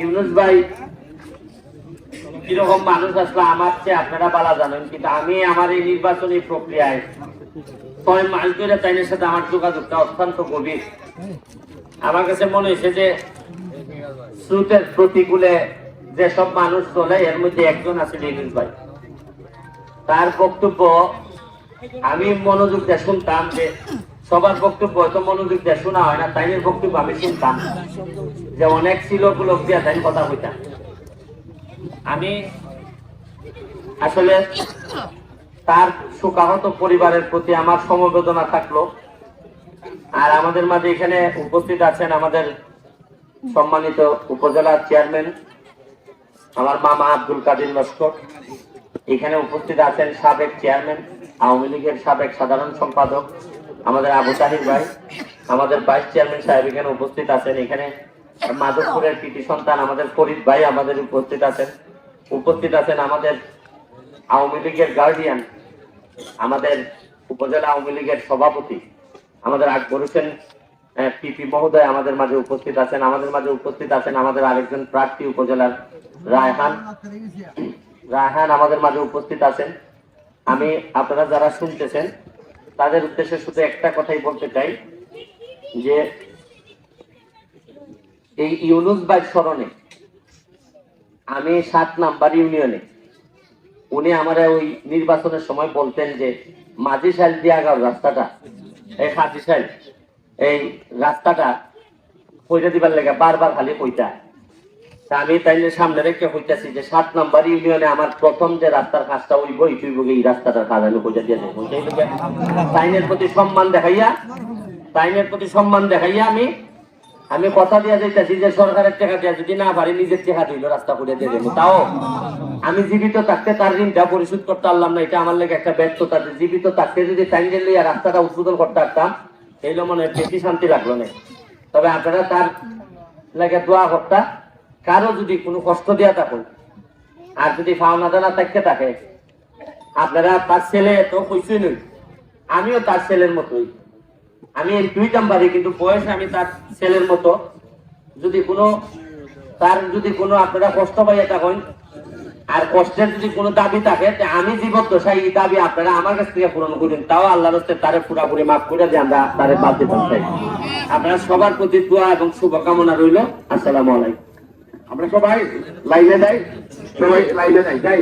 ইউনুস ভাই, কীরকম মানুষ আসলে আমার চেয়ে আপনারা বালা জানেন, কিন্তু আমি আমার এই নির্বাচনী প্রক্রিয়ায় ছয় মাস ধরে তাইনের সাথে আমার যোগাযোগটা অত্যন্ত গভীর। আমার কাছে মনে হয়েছে যে স্রোতের প্রতিকূলে যেসব মানুষ চলে, এর মধ্যে একজন আছে ইউনুস ভাই। তার বক্তব্য আমি মনোযোগ দিয়ে শুনতাম যে সবার বক্তব্য হয়তো মনোযোগ দিয়ে শোনা হয় না, তাইনের বক্তব্য আমি শুনতাম যে অনেক ছিল উপলব্ধি দিয়ে তাই কথা কইতাম। আমি আসলে তার শোকাহত পরিবারের প্রতি আমার সমবেদনা থাকল। আর আমাদের মাঝে এখানে উপস্থিত আছেন আমাদের সম্মানিত উপজেলার চেয়ারম্যান, আমার মামা আব্দুল কাদির লস্কর। এখানে উপস্থিত আছেন সাবেক চেয়ারম্যান, আওয়ামী লীগের সাবেক সাধারণ সম্পাদক আমাদের আবু তাহির ভাই, আমাদের ভাইস চেয়ারম্যান সাহেব এখানে উপস্থিত আছেন। এখানে মাধবপুরের কৃতি সন্তান আমাদের ফরিদ ভাই আমাদের উপস্থিত আছেন। উপস্থিত আছেন আমাদের আওয়ামী লীগের গার্ডিয়ান আমাদের উপজেলা আওয়ামী লীগের সভাপতি, আমাদের আকবর হোসেন পিপি মহোদয় আমাদের মাঝে উপস্থিত আছেন, আমাদের মাঝে উপস্থিত আছেন আমাদের আরেকজন প্রার্থী উপজেলার রায়হান। রায়হান আমাদের মাঝে উপস্থিত আছেন। আমি, আপনারা যারা শুনতেছেন তাদের উদ্দেশ্যে শুধু একটা কথাই বলতে চাই, যে এই ইউনুস বাই স্মরণে আমি সাত নাম্বার ইউনিয়নে, উনি আমার ওই নির্বাচনের সময় বলতেন যে, মাঝি সাইল দিয়ে আগার রাস্তাটা, এই হাজি সাইল এই রাস্তাটা কইটা দিবার লেগে বারবার খালি কইতা। তা আমি তাইলে সামনে রেখে কইতাছি যে সাত নাম্বার ইউনিয়নে আমার প্রথম যে রাস্তার কাজটা ওই বই তুই এই রাস্তাটার কাজ আমি কইটা দিয়ে তাইনের প্রতি সম্মান দেখাইয়া, তাইনের প্রতি সম্মান দেখাইয়া আমি আমি কথা দিয়ে যাইতেছি যে সরকারের টাকা দিয়া যদি না পারি, নিজের টাকা দিল রাস্তা করে দিয়ে দেবো। তাও আমি জীবিত থাকতে তার ঋণটা পরিশোধ করতে পারলাম না, এটা আমার লেগে একটা ব্যর্থতা জীবিত থাকতে যদি টাইমে লইয়া রাস্তাটা উদ্বোধন করতে পারতাম এই মনে হয় বেশি শান্তি লাগল না। তবে আপনারা তার লাগে দোয়া করতা কারও যদি কোনো কষ্ট দেওয়া থাকুন, আর যদি ফাওনা দানা থাকতে থাকে, আপনারা তার ছেলে তো কইসই নই। আমিও তার ছেলের মতোই। আমি দুইটাম পারি কিন্তু বয়সে আমি তার ছেলের মতো। যদি কোনো, তার যদি কোনো আপনারা কষ্ট পাইয়া থাকেন, আর কষ্টের যদি কোনো দাবি থাকে আমি জীবদ্দশায় এই দাবি আপনারা আমার কাছ থেকে পূরণ করুন। তাও আল্লাহর হস্তে তারে পুরাপুরি মাফ করে দিয়ে আমরা তারে বাদ দিতে চাই। আপনারা সবার প্রতি দোয়া এবং শুভকামনা রইল। আসসালামু আলাইকুম। আমরা সবাই লাইনে যাই সবাই লাইনে যাই যাই।